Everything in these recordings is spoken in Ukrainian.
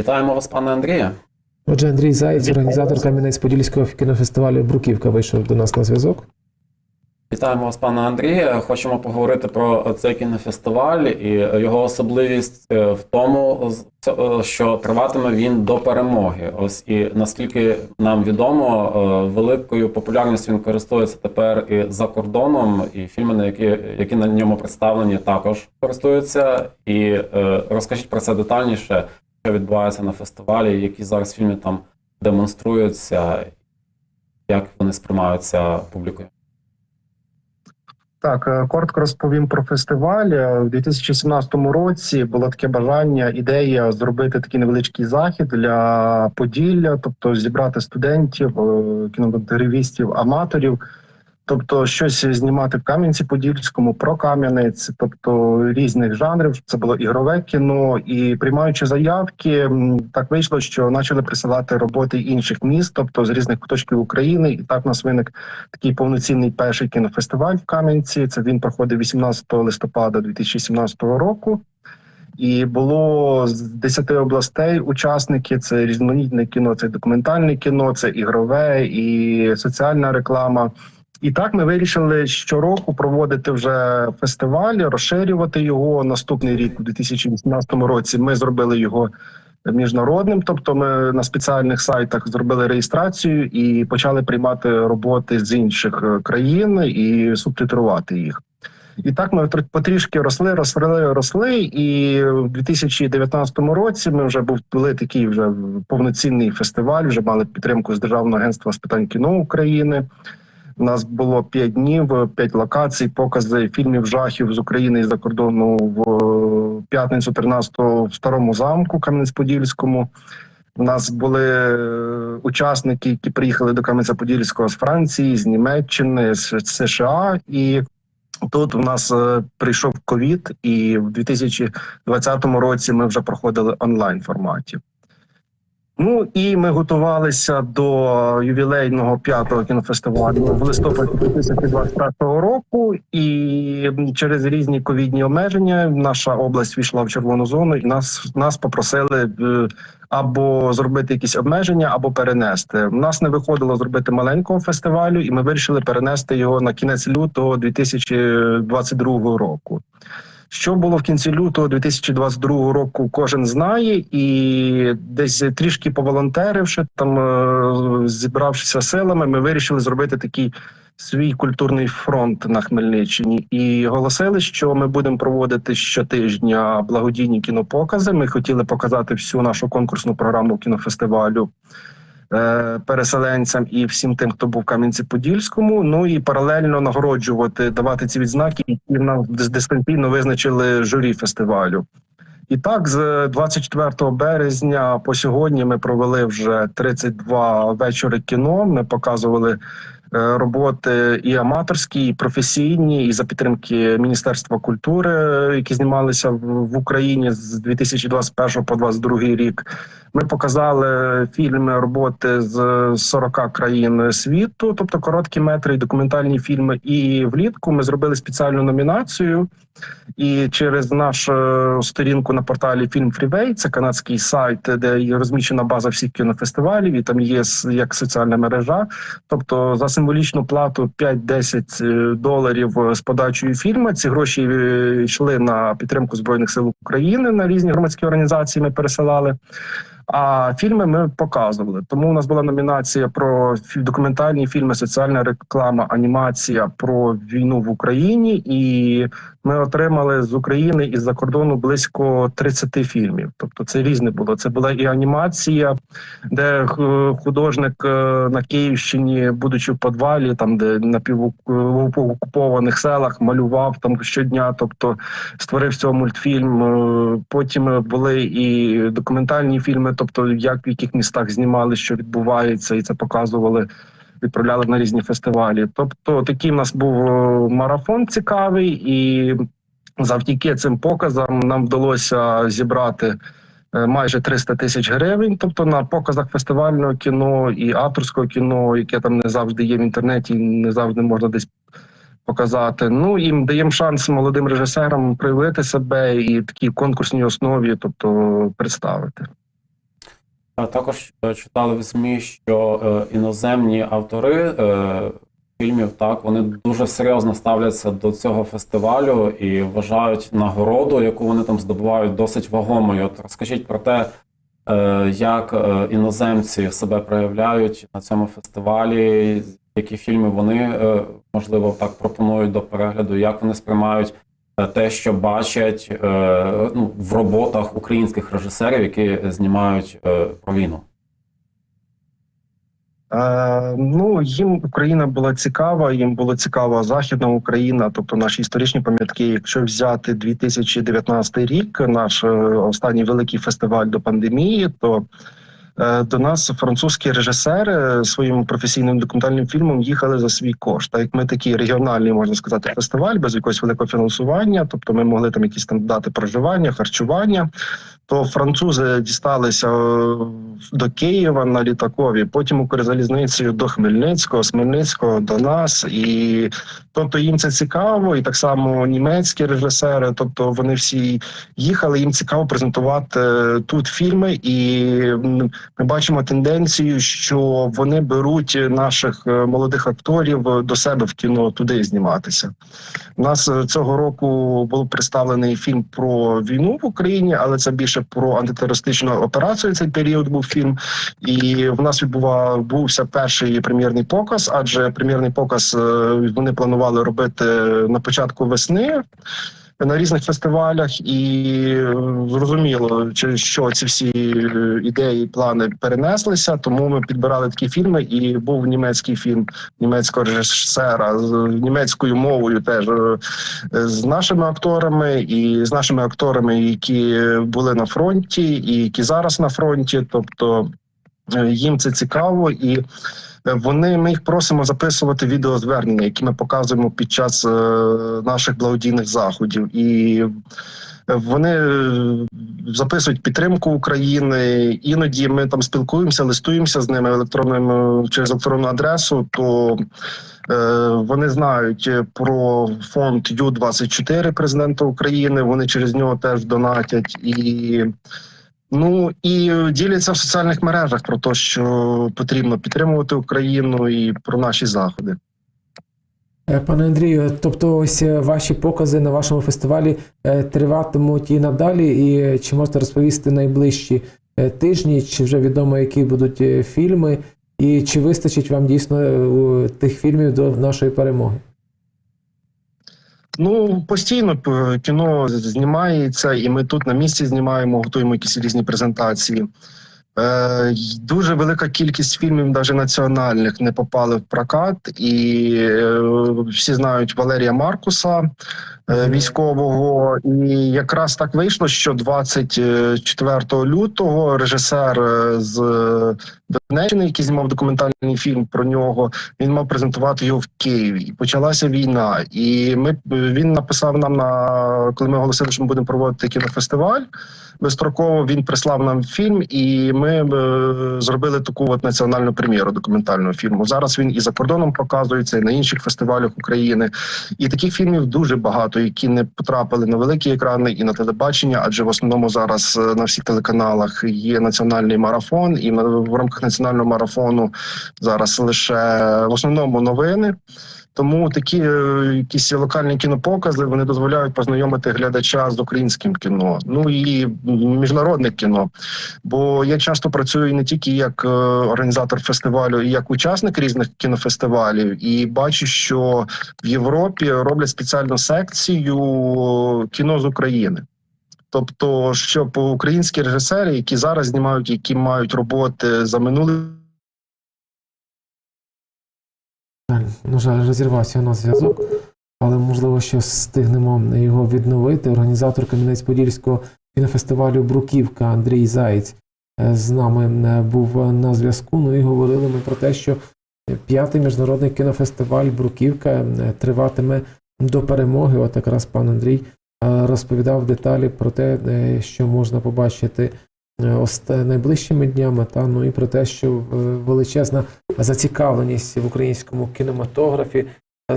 Вітаємо вас, пане Андрія. Отже, Андрій Заєць, організатор Кам'янець-Подільського кінофестивалю Бруківка, вийшов до нас на зв'язок. Вітаємо вас, пане Андрія. Хочемо поговорити про цей кінофестиваль і його особливість е, в тому, е, що триватиме він до перемоги. Ось і наскільки нам відомо, е, великою популярністю він користується тепер і за кордоном, і фільми, на які, які на ньому представлені, також користуються. І розкажіть про це детальніше, що відбувається на фестивалі, які зараз фільми там демонструються, як вони сприймаються публікою. Так, е, коротко розповім про фестиваль. Е, У 2017 році було таке бажання, ідея зробити такий невеличкий захід для Поділля, тобто зібрати студентів, е, кінематографістів, аматорів, тобто щось знімати в Кам'янці-Подільському про Кам'янець, тобто різних жанрів. Це було ігрове кіно, і приймаючи заявки, так вийшло, що почали присилати роботи інших міст, тобто з різних куточків України, і так у нас виник такий повноцінний перший кінофестиваль в Кам'янці. Це він проходив 18 листопада 2017 року. І було з 10 областей учасники. Це різноманітне кіно, це документальне кіно, це ігрове і соціальна реклама. І так ми вирішили щороку проводити вже фестиваль, розширювати його. Наступний рік, у 2018 році, ми зробили його міжнародним. Тобто, ми на спеціальних сайтах зробили реєстрацію і почали приймати роботи з інших е, країн і субтитрувати їх. І так ми тр- потрішки росли, росли, росли. І в 2019 році ми вже були такий вже повноцінний фестиваль. Вже мали підтримку з державного агентства з питань кіно України. У нас було п'ять днів, п'ять локацій, покази фільмів жахів з України і за кордону в е, п'ятницю 13-го в старому замку Кам'янець-Подільському. У нас були е, учасники, які приїхали до Кам'янця-Подільського з Франції, з Німеччини, з США. І тут у нас е, прийшов ковід, і в 2020 році ми вже проходили онлайн форматі. Ну і ми готувалися до ювілейного п'ятого кінофестивалю в листопаді 2021 року. І через різні ковідні обмеження наша область війшла в червону зону, і нас нас попросили е, або зробити якісь обмеження, або перенести. У нас не виходило зробити маленького фестивалю, і ми вирішили перенести його на кінець лютого 2022 року. Що було в кінці лютого 2022 року, кожен знає, і десь трішки поволонтеривши, там е, зібравшися силами, ми вирішили зробити такий свій культурний фронт на Хмельниччині і оголосили, що ми будемо проводити щотижня благодійні кінопокази. Ми хотіли показати всю нашу конкурсну програму кінофестивалю переселенцям і всім тим, хто був в Кам'янці-Подільському. Ну і паралельно нагороджувати, давати ці відзнаки, які нам дис- дистанційно визначили журі фестивалю. І так, з 24 березня по сьогодні ми провели вже 32 вечори кіно. Ми показували е, роботи і аматорські, і професійні, і за підтримки Міністерства культури, е, які знімалися в Україні з 2021 по 2022 рік. Ми показали фільми роботи з 40 країн світу, тобто короткі метри і документальні фільми. І влітку ми зробили спеціальну номінацію. І через нашу сторінку на порталі Фільм Фрівей, це канадський сайт, де розміщена база всіх кінофестивалів, і там є як соціальна мережа. Тобто за символічну плату 5-10 доларів з подачею фільму. Ці гроші е, йшли на підтримку збройних сил України на різні громадські організації. Ми пересилали. А фільми ми показували. Тому у нас була номінація про документальні фільми, соціальна реклама, анімація про війну в Україні, і ми отримали з України і з-за кордону близько 30 фільмів. Тобто це різне було. Це була і анімація, де художник е, на Київщині, будучи в підвалі, там де на півокупованих селах, малював там щодня. Тобто створив цього мультфільм. Е, Потім були і документальні фільми, тобто як в яких містах знімали, що відбувається, і це показували. Відправляли на різні фестивалі. Тобто, такий в нас був е, марафон цікавий, і завдяки цим показам нам вдалося зібрати е, майже 300 тисяч гривень. Тобто на показах фестивального кіно і авторського кіно, яке там не завжди є в інтернеті, не завжди можна десь показати. Ну і даємо шанс молодим режисерам проявити себе і такій конкурсній основі, тобто представити. Також е, читали в ЗМІ, що е, іноземні автори е, фільмів так вони дуже серйозно ставляться до цього фестивалю і вважають нагороду, яку вони там здобувають, досить вагомою. От розкажіть про те, е, як е, іноземці себе проявляють на цьому фестивалі, які фільми вони е, можливо так пропонують до перегляду, як вони сприймають те, що бачать е, ну, в роботах українських режисерів, які знімають е, про війну. Е, ну їм Україна була цікава, їм була цікава Західна Україна, тобто наші історичні пам'ятки. Якщо взяти 2019 рік, наш е, останній великий фестиваль до пандемії, то е, до нас французькі режисери своїм професійним документальним фільмом їхали за свій кошт. Так як ми такий регіональний, можна сказати, фестиваль без якогось великого фінансування, тобто ми могли там якісь там дати проживання, харчування. То французи дісталися е, до Києва на літакові, потім Укрзалізницею до Хмельницького, з Хмельницького до нас. І тобто їм це цікаво, і так само німецькі режисери. Тобто вони всі їхали. Їм цікаво презентувати е, тут фільми, і ми бачимо тенденцію, що вони беруть наших е, молодих акторів до себе в кіно туди зніматися. У нас цього року був представлений фільм про війну в Україні, але це більше про антитерористичну операцію. Цей період був фільм, і в нас відбувався перший прем'єрний показ, адже прем'єрний показ е, вони планували робити на початку весни. На різних фестивалях, і е, зрозуміло, що ці всі е, ідеї, плани перенеслися. Тому ми підбирали такі фільми. І був німецький фільм німецького режисера з німецькою мовою, теж е, з нашими акторами, і з нашими акторами, які були на фронті, і які зараз на фронті. Тобто їм це цікаво і. е, Вони ми їх просимо записувати відеозвернення, які ми показуємо під час е, наших благодійних заходів, і е, вони е, записують підтримку України. Іноді ми там спілкуємося, листуємося з ними електронним е, через електронну адресу. То е, вони знають е, про фонд Ю 24 президента України. Вони через нього теж донатять і. Ну і діляться в соціальних мережах про те, що потрібно підтримувати Україну і про наші заходи. Е, Пане Андрію, тобто ось е, ваші покази на вашому фестивалі е, триватимуть і надалі, і е, чи можете розповісти найближчі е, тижні, чи вже відомо, які будуть е, фільми, і чи вистачить вам дійсно е, тих фільмів до нашої перемоги? Ну постійно кіно знімається, і ми тут на місці знімаємо, готуємо якісь різні презентації. Е, дуже велика кількість фільмів, навіть національних, не попали в прокат, і е, всі знають Валерія Маркуса, е, військового. І якраз так вийшло, що 24 лютого режисер е, з Донеччини, який знімав документальний фільм про нього, він мав презентувати його в Києві. І почалася війна. І ми він написав нам на коли ми оголосили, що ми будемо проводити кінофестиваль. Безстроково він прислав нам фільм, і ми е, зробили таку от національну прем'єру документального фільму. Зараз він і за кордоном показується, і на інших фестивалях України. І таких фільмів дуже багато, які не потрапили на великі екрани і на телебачення, адже в основному зараз е, на всіх телеканалах є національний марафон, і в рамках національного марафону зараз лише в основному новини. Тому такі е, якісь локальні кінопокази вони дозволяють познайомити глядача з українським кіно, ну і міжнародне кіно. Бо я часто працюю не тільки як е, організатор фестивалю, і як учасник різних кінофестивалів, і бачу, що в Європі роблять спеціальну секцію кіно з України. Тобто, щоб українські режисери, які зараз знімають, які мають роботи за минулий На жаль, розірвався у нас зв'язок, але можливо ще встигнемо його відновити. Організатор Кам'янець-Подільського кінофестивалю Бруківка Андрій Заєць е, з нами е, був на зв'язку. Ну і говорили ми про те, що п'ятий міжнародний кінофестиваль Бруківка триватиме до перемоги. От якраз пан Андрій розповідав деталі про те, е, що можна побачити е, найближчими днями, та ну і про те, що е, величезна зацікавленість в українському кінематографі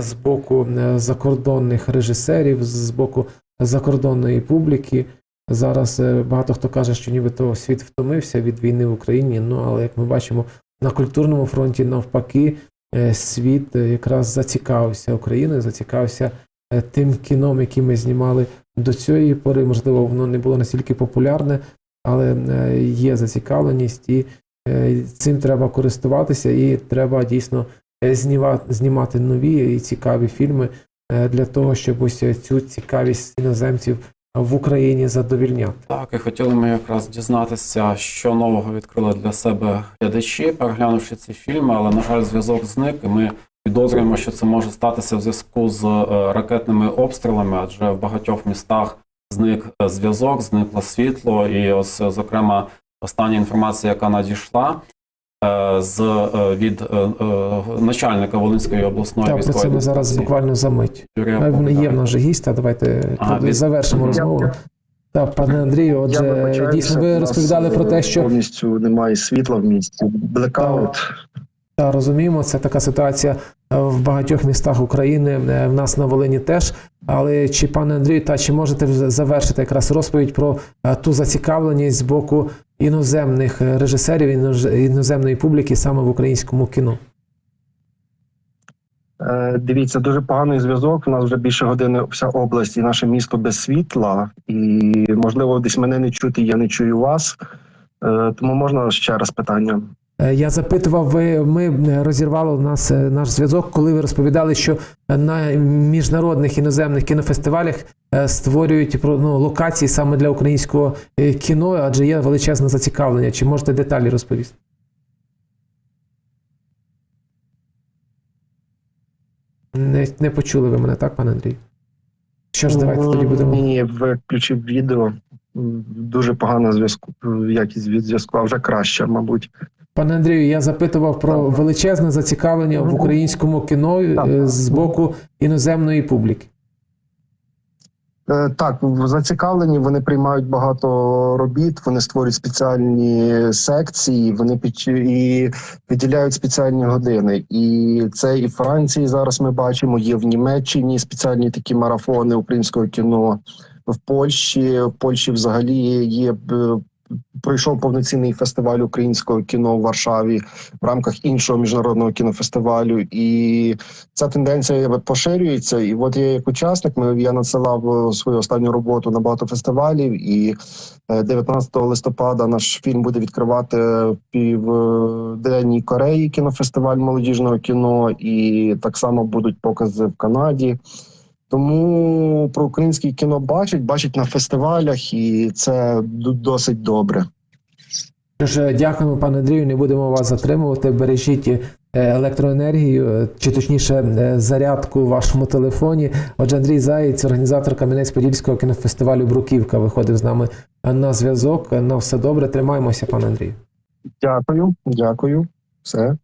з боку е, закордонних режисерів, з боку закордонної публіки. зараз е, багато хто каже, що нібито світ втомився від війни в Україні. Ну але як ми бачимо, на культурному фронті навпаки, е, світ е, якраз зацікавився Україною, зацікавився е, тим кіном, яке ми знімали до цієї пори. Можливо, воно не було настільки популярне, але е, є зацікавленість, і е, цим треба користуватися, і треба дійсно е, знімати, нові і цікаві фільми е, для того, щоб ось цю цікавість іноземців в Україні задовільняти. Так, і хотіли ми якраз дізнатися, що нового відкрили для себе глядачі, переглянувши ці фільми, але, на жаль, зв'язок зник, і ми підозрюємо, що це може статися в зв'язку з е, ракетними обстрілами, адже в багатьох містах зник е, зв'язок, зникло світло, і ось, е, зокрема, остання інформація, яка надійшла. З від начальника Волинської обласної Так, військової це ми зараз буквально за мить. Юрія Є в нас вже гість, а давайте Ага, від- завершимо розмову. Так, пане Андрію, отже, дійсно ви розповідали про те, що повністю немає світла в місті. Блекаут. Та розуміємо, це така ситуація в багатьох містах України. е, В нас на Волині теж. Але чи пане Андрію, та чи можете завершити якраз розповідь про е, ту зацікавленість з боку іноземних е, режисерів іноз- іноземної публіки саме в українському кіно? Дивіться, дуже поганий зв'язок. У нас вже більше години вся область і наше місто без світла. І можливо, десь мене не чути, я не чую вас. Тому можна ще раз питання. Е, Я запитував, ви ми розірвали у нас е, наш зв'язок, коли ви розповідали, що на міжнародних іноземних кінофестивалях е, створюють ну, локації саме для українського кіно, адже є величезне зацікавлення. Чи можете деталі розповісти? Не, не почули ви мене, так, пане Андрій? Що ж, давайте тоді будемо. Ні, виключив відео. Дуже погана зв'язку, якість зв'язку, а вже краще, мабуть. Пане Андрію, я запитував про величезне зацікавлення в українському кіно е, з боку іноземної публіки. Е, Так, зацікавлені, вони приймають багато робіт, вони створюють спеціальні секції, вони під і виділяють спеціальні години. І це і в Франції зараз ми бачимо, є в Німеччині спеціальні такі марафони українського кіно. В Польщі, в Польщі взагалі є б- пройшов повноцінний фестиваль українського кіно в Варшаві в рамках іншого міжнародного кінофестивалю. І ця тенденція поширюється. І от я як учасник, ми я надсилав е, свою останню роботу на багато фестивалів. І е, 19 листопада наш фільм буде відкривати Південній Кореї кінофестиваль молодіжного кіно, і так само будуть покази в Канаді. Тому про українське кіно бачать, бачать на фестивалях, і це досить добре. Що ж, е, дякуємо, пане Андрію. Не будемо вас затримувати. Бережіть е, електроенергію, е, чи точніше зарядку в вашому телефоні. Отже, Андрій Заєць, організатор Кам'янець-Подільського кінофестивалю Бруківка, виходив з нами на зв'язок. На все добре. Тримаємося, пане Андрію. Дякую, дякую. Все.